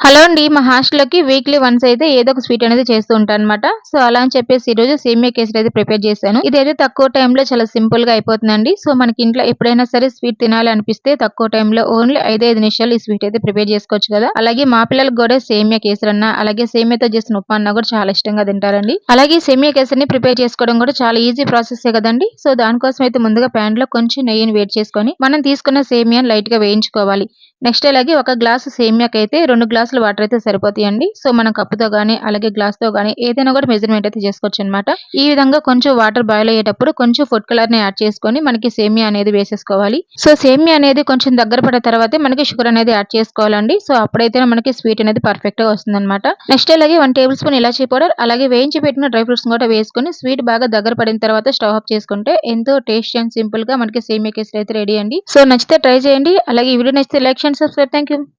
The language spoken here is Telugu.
హలో అండి మా హాస్టల్‌లోకి వీక్లీ వన్స్ అయితే ఏదో ఒక స్వీట్ అనేది చేస్తూ ఉంటానన్నమాట. సో, అలా అని చెప్పేసి ఈరోజు సేమియా కేసరి అయితే ప్రిపేర్ చేశాను. ఇదైతే తక్కువ టైంలో చాలా సింపుల్‌గా అయిపోతుందండి. సో, మనకి ఇంట్లో ఎప్పుడైనా సరే స్వీట్ తినాలి అనిపిస్తే తక్కువ టైంలో ఓన్లీ ఐదు ఐదు నిమిషాలు ఈ స్వీట్ అయితే ప్రిపేర్ చేసుకోవచ్చు కదా! అలాగే మా పిల్లలకు కూడా సేమియా అన్న అలాగే సేమియాతో చేసిన ఉప్మా అన్న కూడా చాలా ఇష్టంగా తింటారండి. అలాగే సేమియా కేసరిని ప్రిపేర్ చేసుకోవడం కూడా చాలా ఈజీ ప్రాసెసే కదండీ! సో, దానికోసం అయితే ముందుగా ప్యాన్‌లో కొంచెం నెయ్యిని వేడి చేసుకొని, మనం తీసుకున్న సేమియాని లైట్‌గా వేయించుకోవాలి. నెక్స్ట్ అలాగే ఒక గ్లాసు సేమియాకైతే 2 గ్లాసుల వాటర్ అయితే సరిపోతాయండి. సో, మనం కప్పుతో కానీ అలాగే గ్లాస్‌తో కానీ ఏదైనా కూడా మెజర్‌మెంట్ అయితే చేసుకోవచ్చు అనమాట ఈ విధంగా కొంచెం వాటర్ బాయిల్ అయ్యేటప్పుడు కొంచెం ఫుడ్ కలర్ని యాడ్ చేసుకొని మనకి సేమియా అనేది వేసేసుకోవాలి. సో, సేమియా అనేది కొంచెం దగ్గర పడిన తర్వాతే మనకి షుగర్ అనేది యాడ్ చేసుకోవాలండి. సో, అప్పుడైతే మనకి స్వీట్ అనేది పర్ఫెక్ట్గా వస్తుంది అనమాట నెక్స్ట్ అలాగే వన్ టేబుల్ స్పూన్ ఇలాచీ పౌడర్, అలాగే వేయించి పెట్టిన డ్రై ఫ్రూట్స్ కూడా వేసుకొని స్వీట్ బాగా దగ్గర పడిన తర్వాత స్టవ్ ఆఫ్ చేసుకుంటే ఎంతో టేస్ట్ అండ్ సింపుల్గా మనకి సేమియా కేసరి అయితే రెడీ అండి. సో, నచ్చితే ట్రై చేయండి. అలాగే ఈ వీడియో నచ్చితే like and subscribe. Thank you.